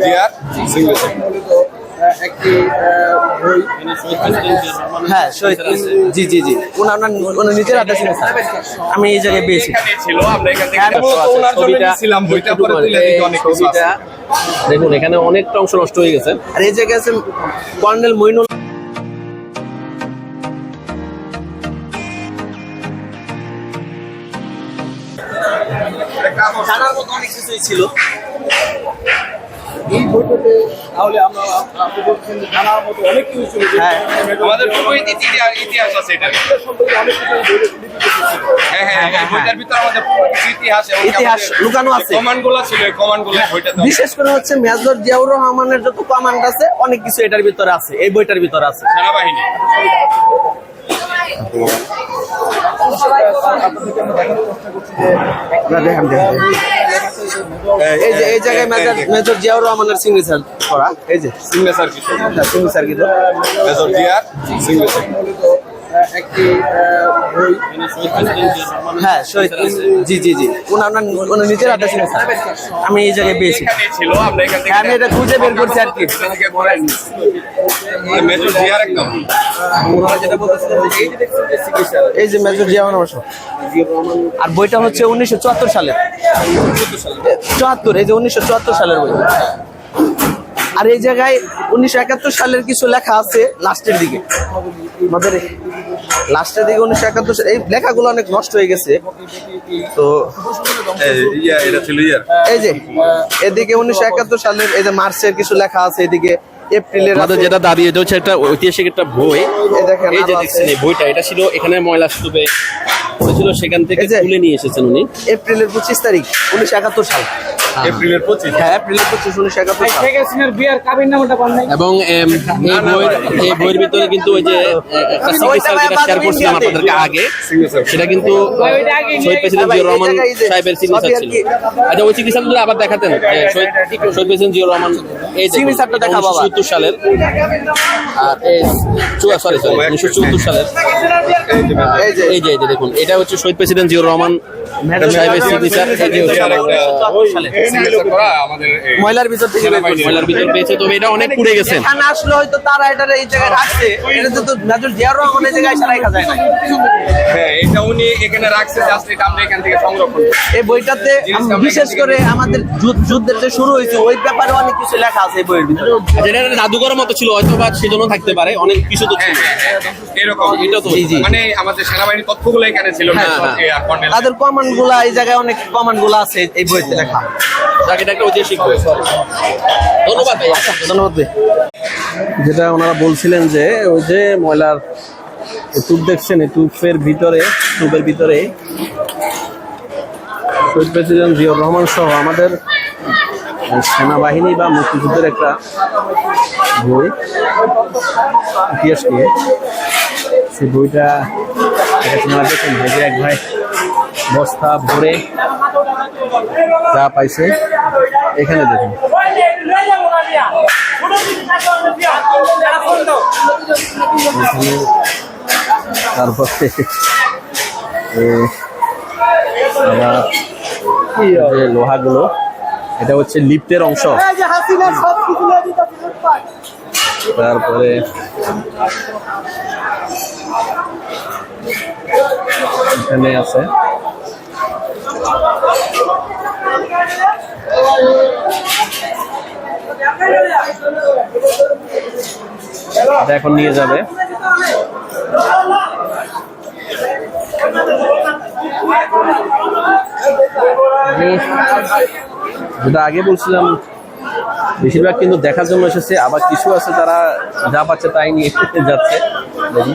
জিয়ার সিঙ্গেল একটি হ্যাঁ জি জি জি। ওনার ওনার নিজের হাতে ছিল আমি এই জায়গায় পেয়েছি। ছিল আমরা এখান থেকে হ্যাঁ, ওনার জন্য ছবিটা বইটা পরে তুলে দিতে অনেক কিছু আছে। দেখুন এখানে অনেকটা অংশ নষ্ট হয়ে গেছে। আর এই জায়গায় আছে কর্নেল মইনুল জানার মতো অনেক কিছুই ছিল। এই বইটাতে তাহলে আমরা আপনি বলছেন জানার মতো অনেক কিছু ছিল হ্যাঁ। আমাদের পূর্ব ইতিহাস ইতিহাস আছে এটা সম্পর্কে অনেক কিছু বই লিপিবদ্ধ ছিল। হ্যাঁ হ্যাঁ বইটার ভিতরে আমাদের পূর্ব ইতিহাস এবং ইতিহাস লুকানো আছে। কমান্ড ছিল এই বইটাতে বিশেষ করে হচ্ছে মেজর জিয়াউর রহমানের যত কমান্ড আছে অনেক কিছু এটার ভিতরে আছে এই বইটার ভিতরে আছে সেনাবাহিনী এই যে এই জায়গায় মেজর মেজর জিয়াউর রহমানের সিগনেচার করা। এই যে সিগনেচার মেজর জিয়ার সিগনেচার। হ্যাঁ জি জি ওনার নিজের আমি এই জায়গায় হ্যাঁ, এটা আর এই যে মেজর আর বইটা হচ্ছে উনিশশো চুয়াত্তর সালের চুয়াত্তর এই যে উনিশশো চুয়াত্তর সালের বই। আর এই জায়গায় উনিশশো একাত্তর সালের কিছু লেখা আছে লাস্টের দিকে। আমাদের লাস্টের দিকে উনিশশো একাত্তর এই লেখাগুলো অনেক নষ্ট হয়ে গেছে। তো এটা ছিল ইয়ার এই যে এদিকে উনিশশো একাত্তর সালের এই যে মার্চের কিছু লেখা আছে এদিকে এপ্রিলের আমাদের যেটা দাবি এটা হচ্ছে একটা ঐতিহাসিক একটা বই। এই দেখেন যে দেখছেন বইটা এটা ছিল এখানে ময়লা স্তূপে ছিল সেখান থেকে যে- তুলে নিয়ে এসেছেন উনি। এপ্রিলের পঁচিশ তারিখ উনিশশো একাত্তর সাল। এপ্রিলের পঁচিশ? হ্যাঁ এপ্রিলের পঁচিশ উনিশশো একাত্তর এবং এই বইয়ের ভিতরে কিন্তু ওই যে একটা সিগনেচার যেটা শেয়ার করছিলাম আপনাদেরকে আগে। সেটা কিন্তু ওইটা শহীদ প্রেসিডেন্ট জিয়াউর রহমান জায়গায় সাহেবের সিগনেচার ছিল। আচ্ছা ওই আবার দেখাতেন। শহীদ প্রেসিডেন্ট জিয়াউর রহমান এই সিগনেচারটা সালের। সরি সরি উনিশশো চুয়াত্তর সালের। এই যে এই যে এই যে দেখুন এটা হচ্ছে শহীদ প্রেসিডেন্ট জিয়াউর রহমান সাহেবের সিগনেচার ময়লার ভিতর থেকে ময়লার ভিতর পেয়েছে তবে এটা অনেক পুড়ে গেছে। এখানে আসলে হয়তো তারা এটা এই জায়গায় রাখছে এটা তো মেজর জিয়াউর রহমান এই জায়গায় এসে রাখা যায় না হ্যাঁ এটা উনি এখানে রাখছে জাস্ট এটা আমরা এখান থেকে সংরক্ষণ করি। এই বইটাতে বিশেষ করে আমাদের যুদ্ধের যে শুরু হয়েছে ওই ব্যাপারে অনেক কিছু লেখা আছে এই বইয়ের ভিতরে। যেটা জাদুঘরের মতো ছিল হয়তো বা সেজন্য থাকতে পারে অনেক কিছু তো ছিল। হ্যাঁ, হ্যাঁ, হ্যাঁ, এরকম এটা তো জি, জি। মানে আমাদের সেনাবাহিনীর তথ্যগুলো এখানে ছিল না। এ, আর কর্নেল তাদের কমান্ডগুলা এই জায়গায় অনেক কমান্ডগুলা আছে এই বইতে লেখা। যাক, এটা একটা ঐতিহাসিক বই। ধন্যবাদ ধন্যবাদ যেটা ওনারা বলছিলেন যে ওই যে ময়লার টুপ দেখছেন, এই টুপের ভিতরে টুপের ভিতরে শহীদ প্রেসিডেন্ট জিয়াউর রহমান সহ আমাদের সেনাবাহিনী বা মুক্তিযুদ্ধের একটা বই, ইতিহাস নিয়ে সেই বইটা আপনারা দেখেন, এই এক ভাই বস্তা ভরে যা পাইছে, এখানে দেখুন। এখানে তারপরে যে লোহাগুলো এটা হচ্ছে লিফটের অংশ। তারপরে এখানে আছে। এখন নিয়ে যাবে। যেটা আগে বলছিলাম, বেশিরভাগ কিন্তু দেখার জন্য এসেছে, আবার কিছু আছে তারা যা পাচ্ছে তাই নিয়ে যাচ্ছে দেখি।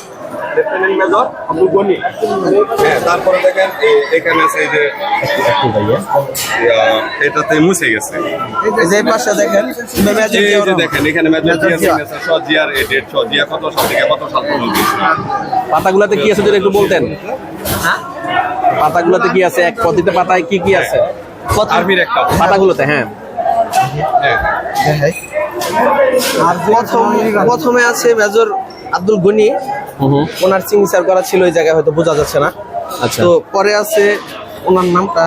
লেফটেন্যান্ট মেজর আব্দুল গনি হ্যাঁ তারপরে দেখেন এখানে আছে এই যে একটু ভাইয়া আহ, এটাতে মুছে গেছে। এই যে পাশে দেখেন এই যে দেখেন এখানে মেজর জিয়া এই ডেট কত সাল থেকে কত সাল পর্যন্ত? পাতাগুলাতে কি আছে যদি একটু বলতেন? হ্যাঁ? পাতাগুলোতে কি আছে? এক প্রতিটা পাতায় কি কি আছে? আর্মির একটা পাতাগুলোতে হ্যাঁ। হ্যাঁ। আর প্রথম প্রথমে আছে মেজর আব্দুল গনি ওনার সিগনেচার করা ছিল ওই জায়গায় হয়তো বোঝা যাচ্ছে না। আচ্ছা। তো পরে আছে ওনার নামটা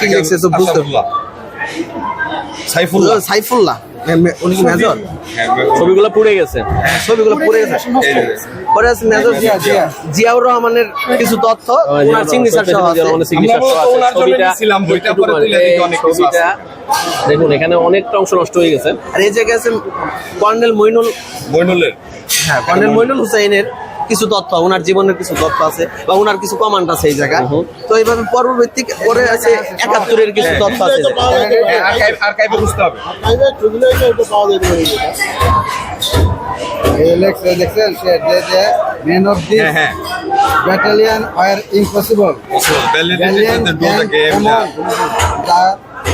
কি লিখছে তো বুঝতে। সাইফুল্লাহ। সাইফুল্লাহ। মে- মে- উনি কি মেজর। হ্যাঁ, ছবিগুলো পুড়ে গেছে। ছবিগুলো পড়ে গেছে। পরে আছে মেজর জিয়া। জিয়াউর রহমানের কিছু তথ্য ওনার সিগনেচার সহ আছে। আমরা মূলত ওনার জন্য নিয়েছিলাম বইটা, পরে তুলে দিতে অনেক কিছু আছে। দেখুন এখানে অনেকটা অংশ নষ্ট হয়ে গেছে। আর এই জায়গায় আছে কর্নেল মইনুল বইনুলের হ্যাঁ কর্নেল মইনুল হুসাইনের কিছু তথ্য ওনার জীবনের কিছু তথ্য আছে বা ওনার কিছু কমান্ড আছে এই জায়গায়। তো এইভাবে পরবর্তী পরে আছে একাত্তরের কিছু তথ্য আছে। হ্যাঁ, হ্যাঁ হ্যাঁ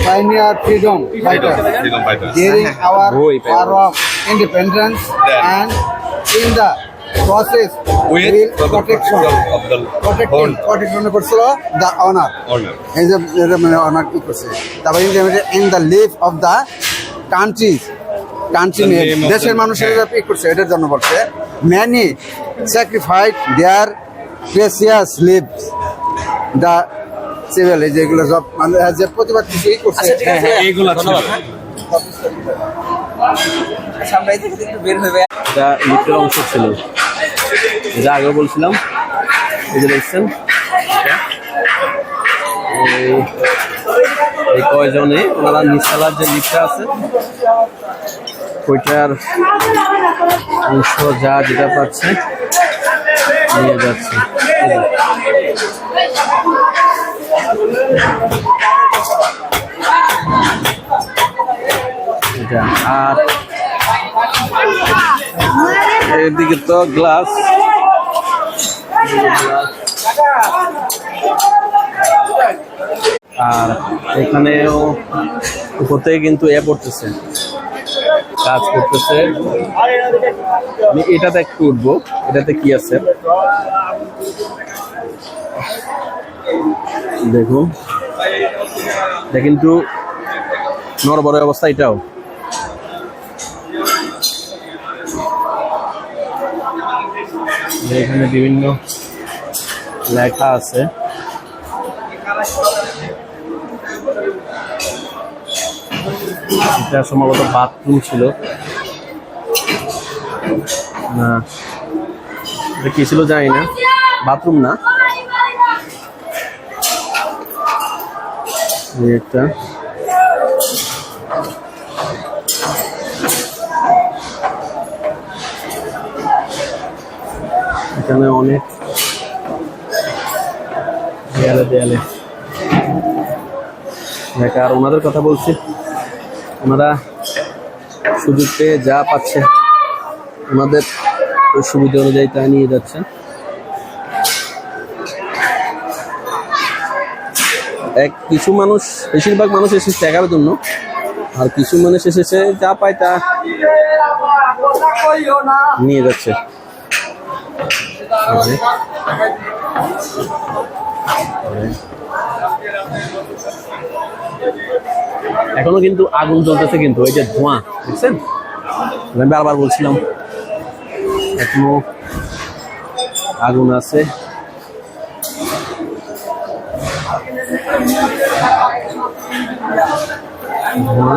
pioneer freedom during our war of independence and in the process with will protection protecting protection করছিল the honor এই যে এটা মানে অনার কি করছে? তারপরে live of the countries country The name name of দেশের the- মানুষের হ্যাঁ। কি করছে এটার জন্য বলছে many sacrificed their precious lives the civil যেগুলো সব মানে যে প্রতিবাদ কিছু ই করছে। আচ্ছা, ঠিক আছে। এইগুলা ছিল সামনে থেকে একটু বের হয়ে এটা লিফটের অংশ ছিল যা আগে বলছিলাম, এই যে দেখছেন, এই- কয়জনে ওনারা নিচতলার যে লিফটটা আছে, ওইটার অংশ যা যেটা পাচ্ছে, নিয়ে যাচ্ছে। এটা, আর এদিকে তো গ্লাস আর এখানেও উপর কিন্তু এ পড়তেছে। কাজ করতেছে। আমি এটাতে একটু উঠবো। এটাতে কি আছে? দেখুন। এটা কিন্তু নরবর অবস্থা এটাও। এখানে বিভিন্ন লেখা আছে। এটা সম্ভবত বাথরুম ছিল। না, এটা কি ছিল জানি না। বাথরুম না। একটা। এখানে অনেক দেয়ালে দেয়ালে লেখা আর ওনাদের কথা বলছি, ওনারা সুযোগ পেয়ে যা পাচ্ছে, ওনাদের ওই সুবিধা অনুযায়ী তা নিয়ে যাচ্ছেন এক কিছু মানুষ, বেশিরভাগ মানুষ এসেছে টাকার জন্য, আর কিছু মানুষ এসেছে যা পায় তা নিয়ে যাচ্ছে। এখনও কিন্তু আগুন জ্বলতেছে কিন্তু, এই যে ধোঁয়া, দেখছেন? আমি বারবার বলছিলাম, এখনও আগুন আছে। ধোঁয়া।